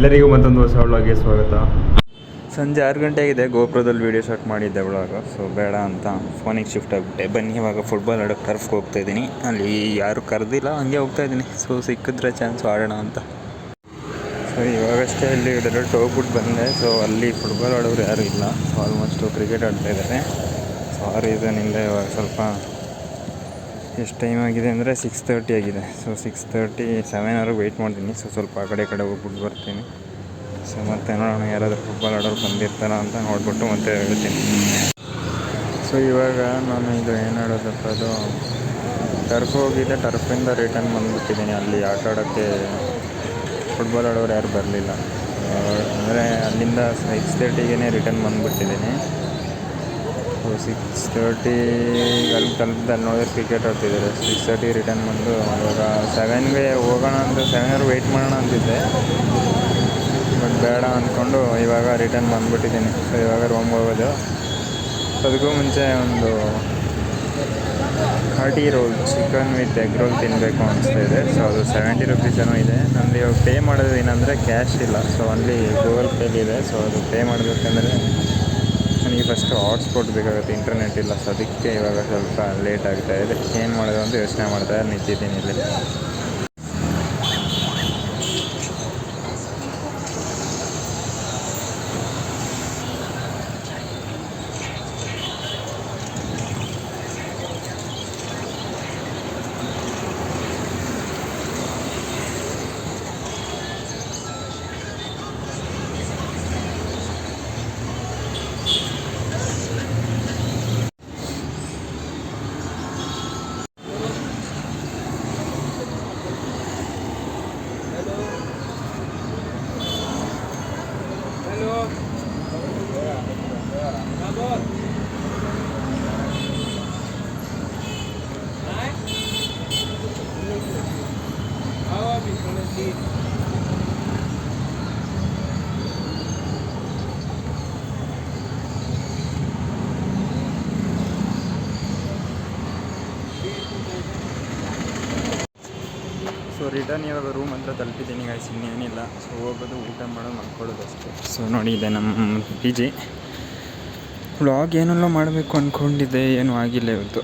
ಎಲ್ಲರಿಗೂ ಮತ್ತೊಂದು ಹೊಸ ವ್ಲಾಗ್ಗೆ ಸ್ವಾಗತ. ಸಂಜೆ ಆರು ಗಂಟೆ ಆಗಿದೆ ಗೋಪುರದಲ್ಲಿ ವೀಡಿಯೋ ಶಾಟ್ ಮಾಡಿದ್ದೆ ಒಳಗೆ ಸೊ ಬೇಡ ಅಂತ ಫೋನಿಗೆ ಶಿಫ್ಟ್ ಆಗಿಬಿಟ್ಟೆ. ಬನ್ನಿ, ಇವಾಗ ಫುಟ್ಬಾಲ್ ಆಡೋಕ್ಕೆ ಟರ್ಫ್ಗೆ ಹೋಗ್ತಾ ಇದ್ದೀನಿ. ಅಲ್ಲಿ ಯಾರು ಕರೆದಿಲ್ಲ, ಹಂಗೆ ಹೋಗ್ತಾ ಇದ್ದೀನಿ. ಸೊ ಸಿಕ್ಕಿದ್ರೆ ಚಾನ್ಸ್ ಆಡೋಣ ಅಂತ. ಸೊ ಇವಾಗಷ್ಟೇ ಅಲ್ಲಿ ಡೈರೆಕ್ಟ್ ಹೋಗ್ಬಿಟ್ಟು ಬಂದೆ. ಸೊ ಅಲ್ಲಿ ಫುಟ್ಬಾಲ್ ಆಡೋರು ಯಾರೂ ಇಲ್ಲ. ಸೊ ಆಲ್ಮೋಸ್ಟು ಕ್ರಿಕೆಟ್ ಆಡ್ತಾ ಇದ್ದಾರೆ. ಸೊ ಆ ರೀಸನಿಂದ ಇವಾಗ ಸ್ವಲ್ಪ ಎಷ್ಟು ಟೈಮ್ ಆಗಿದೆ ಅಂದರೆ ಸಿಕ್ಸ್ ತರ್ಟಿ ಆಗಿದೆ. ಸೊ ಸಿಕ್ಸ್ ತರ್ಟಿ ಸೆವೆನ್ ಅವ್ರಿಗೆ ವೆಯ್ಟ್ ಮಾಡ್ತೀನಿ. ಸೊ ಸ್ವಲ್ಪ ಆ ಕಡೆ ಕಡೆ ಹೋಗ್ಬಿಟ್ಟು ಬರ್ತೀನಿ. ಸೊ ಮತ್ತೆ ನೋಡೋಣ, ಯಾರಾದರೂ ಫುಟ್ಬಾಲ್ ಆಡೋರು ಬಂದಿರ್ತಾರ ಅಂತ ನೋಡ್ಬಿಟ್ಟು ಮತ್ತೆ ಹೇಳ್ತೀನಿ. ಸೊ ಇವಾಗ ನಾನು ಇದು ಏನು ಆಡೋದಪ್ಪ ಅದು ಟರ್ಫ್ ಹೋಗಿದ್ದೆ ಟರ್ಫಿಂದ ರಿಟರ್ನ್ ಬಂದುಬಿಟ್ಟಿದ್ದೀನಿ ಅಲ್ಲಿ. ಆಟ ಆಡೋಕ್ಕೆ ಫುಟ್ಬಾಲ್ ಆಡೋರು ಯಾರು ಬರಲಿಲ್ಲ. ಅಂದರೆ ಅಲ್ಲಿಂದ ಸಿಕ್ಸ್ ತರ್ಟಿಗೆ ರಿಟರ್ನ್ ಬಂದುಬಿಟ್ಟಿದ್ದೀನಿ. ಸಿಕ್ಸ್ ತರ್ಟಿ ಅಲ್ಲಿ ತಲುಪಿದ ನೋಡಿದ್ರೆ ಕ್ರಿಕೆಟ್ ಆಡ್ತಿದ್ದಾರೆ. ಸಿಕ್ಸ್ ತರ್ಟಿ ರಿಟರ್ನ್ ಬಂದು ಇವಾಗ ಸೆವೆನ್ಗೆ ಹೋಗೋಣ ಅಂತ ಸೆವೆನ್ ಅವ್ರು ವೆಯ್ಟ್ ಮಾಡೋಣ ಅಂತಿದ್ದೆ. ಬಟ್ ಬೇಡ ಅಂದ್ಕೊಂಡು ಇವಾಗ ರಿಟರ್ನ್ ಬಂದುಬಿಟ್ಟಿದ್ದೀನಿ. ಸೊ ಇವಾಗ ರೂಮ್ಗೆ ಹೋಗೋದು. ಅದಕ್ಕೂ ಮುಂಚೆ ಒಂದು thirty roll chicken with egg roll ತಿನ್ನಬೇಕು ಅನಿಸ್ತಾ ಇದೆ. ಸೊ ಅದು ಸೆವೆಂಟಿ ರುಪೀಸ್ ಏನೋ ಇದೆ. ನಂದು ಇವಾಗ ಪೇ ಮಾಡೋದು ಏನಂದರೆ ಕ್ಯಾಶ್ ಇಲ್ಲ. ಸೊ ಅಲ್ಲಿ ಗೂಗಲ್ ಪೇಲಿದೆ ಸೊ ಅದು ಪೇ ಮಾಡಬೇಕಂದ್ರೆ ನನಗೆ ಫಸ್ಟ್ ಹಾಟ್ಸ್ಪಾಟ್ ಬೇಕಾಗುತ್ತೆ ಇಂಟರ್ನೆಟ್ ಇಲ್ಲ ಸೊ ಅದಕ್ಕೆ ಇವಾಗ ಸ್ವಲ್ಪ ಲೇಟ್ ಆಗ್ತಾ ಇದೆ. ಏನು ಮಾಡೋದು ಅಂತ ಯೋಚನೆ ಮಾಡ್ತಾ ನಿಂತಿದ್ದೀನಿ ಇಲ್ಲಿ. ಸೊ ರಿಟರ್ನ್ ಇವಾಗ ರೂಮ್ ಹತ್ರ ತಲುಪಿದ್ದೀನಿ ಗಾಯ್ಸ್ ಇನ್ನೇನಿಲ್ಲ. ಸೊ ಹೋಗೋದು, ಊಟ ಮಾಡೋದು ಮಾಡ್ಕೊಳ್ಳೋದು ಅಷ್ಟೇ. ಸೊ ನೋಡಿ ಇದೆ ನಮ್ಮ ಪಿ ಜಿ ವ್ಲಾಗ್ ಏನೆಲ್ಲ ಮಾಡಬೇಕು ಅಂದ್ಕೊಂಡಿದ್ದೆ ಏನೂ ಆಗಿಲ್ಲ ಇವತ್ತು.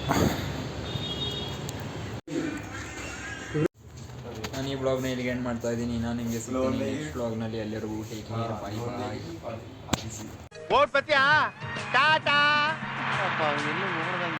ನಾನು ಈ ಬ್ಲಾಗ್ನ ಇಲ್ಲಿಗೆ ಎಂಡ್ ಮಾಡ್ತಾ ಇದ್ದೀನಿ. ನಾನು ನಿಮಗೆ ಸಿಗ್ತೀನಿ ನೆಕ್ಸ್ಟ್ ಬ್ಲಾಗ್ನಲ್ಲಿ ಎಲ್ಲರಿಗೂ take care bye bye tata?